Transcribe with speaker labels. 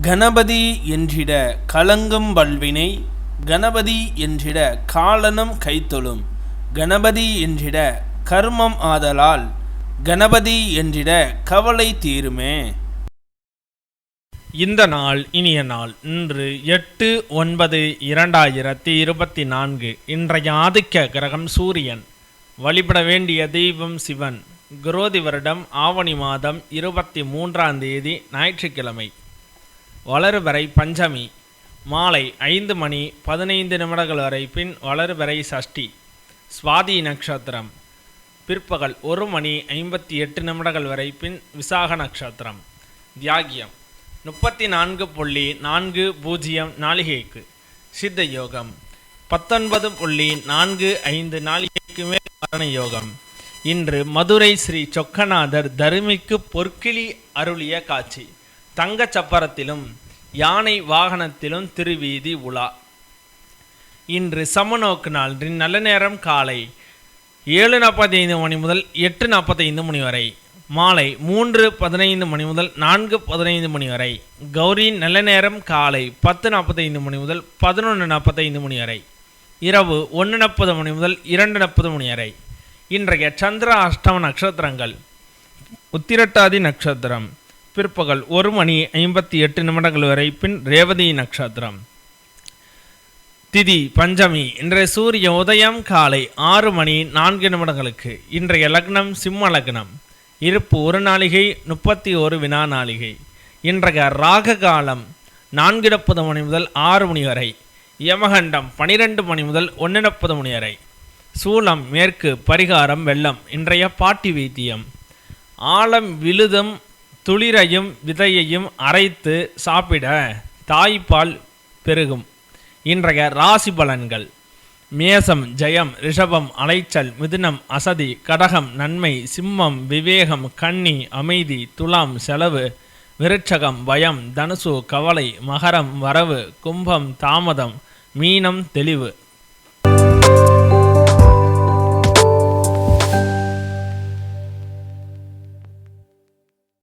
Speaker 1: கணபதி என்றிட கலங்கும் வல்வினை கணபதி என்றிட காலனும் கைத்தொழும் கணபதி என்றிட கர்மம் ஆதலால் கணபதி என்றிட கவலை தீருமே.
Speaker 2: இந்த நாள் இனிய நாள் இன்று எட்டு ஒன்பது இரண்டாயிரத்தி இருபத்தி நான்கு. இன்றைய ஆதிக்க கிரகம் சூரியன். வழிபட வேண்டிய தெய்வம் சிவன். குரோதி வருடம் ஆவணி மாதம் இருபத்தி மூன்றாம் தேதி ஞாயிற்றுக்கிழமை. வளர்வரை பஞ்சமி. மாலை ஐந்து மணி பதினைந்து நிமிடங்கள் வரை பின் வளர்வரை சஷ்டி. சுவாதி நட்சத்திரம் பிற்பகல் ஒரு மணி ஐம்பத்தி எட்டு நிமிடங்கள் வரை பின் விசாக நட்சத்திரம் தியாகியம். முப்பத்தி நான்கு புள்ளி நான்கு பூஜ்ஜியம் நாளிகைக்கு. சித்த யோகம் பத்தொன்பது புள்ளி நான்கு ஐந்து நாளிகைக்கு மேல் மரண யோகம். இன்று மதுரை ஸ்ரீ சொக்கநாதர் தருமிக்கு பொற்கிளி அருளிய காட்சி. தங்கச் சப்பரத்திலும் யானை வாகனத்திலும் திருவீதி உலா. இன்று சமநோக்கு நாள் நல்ல நேரம் காலை ஏழு நாற்பத்தைந்து மணி முதல் எட்டு நாற்பத்தைந்து மணி வரை மாலை மூன்று பதினைந்து மணி முதல் நான்கு பதினைந்து மணி வரை கௌரி நல்ல நேரம் காலை பத்து நாற்பத்தைந்து மணி முதல் பதினொன்று நாற்பத்தைந்து மணி வரை இரவு ஒன்று நாற்பது மணி முதல் இரண்டு நாற்பது மணி வரை. இன்றைய சந்திர அஷ்டம நட்சத்திரங்கள் உத்திரட்டாதி நட்சத்திரம். பிற்பகல் ஒரு மணி ஐம்பத்தி எட்டு நிமிடங்கள் வரை பின் ரேவதி நட்சத்திரம் திதி பஞ்சமி. இன்றைய சூரிய உதயம் காலை ஆறு மணி நான்கு நிமிடங்களுக்கு. இன்றைய லக்னம் சிம்ம லக்னம். இருப்பு ஒரு நாளிகை முப்பத்தி ஒரு வினா நாளிகை. இன்றைய ராக காலம் நான்கு முப்பது மணி முதல் ஆறு மணி வரை. யமகண்டம் பனிரெண்டு மணி முதல் ஒன்று முப்பது மணி வரை. சூளம் மேற்கு பரிகாரம் வெள்ளம் இன்றைய பாட்டி வைத்தியம். ஆழம் விழுதும் துளிரையும் விதையையும் அரைத்து சாப்பிட தாய்ப்பால் பெருகும். இன்றைய ராசி பலன்கள். மேசம் ஜெயம் ரிஷபம் அலைச்சல் மிதுனம் அசதி கடகம் நன்மை சிம்மம் விவேகம் கன்னி அமைதி துலாம் செலவு விருட்சகம் பயம் தனுசு கவலை மகரம் வரவு கும்பம் தாமதம் மீனம் தெளிவு.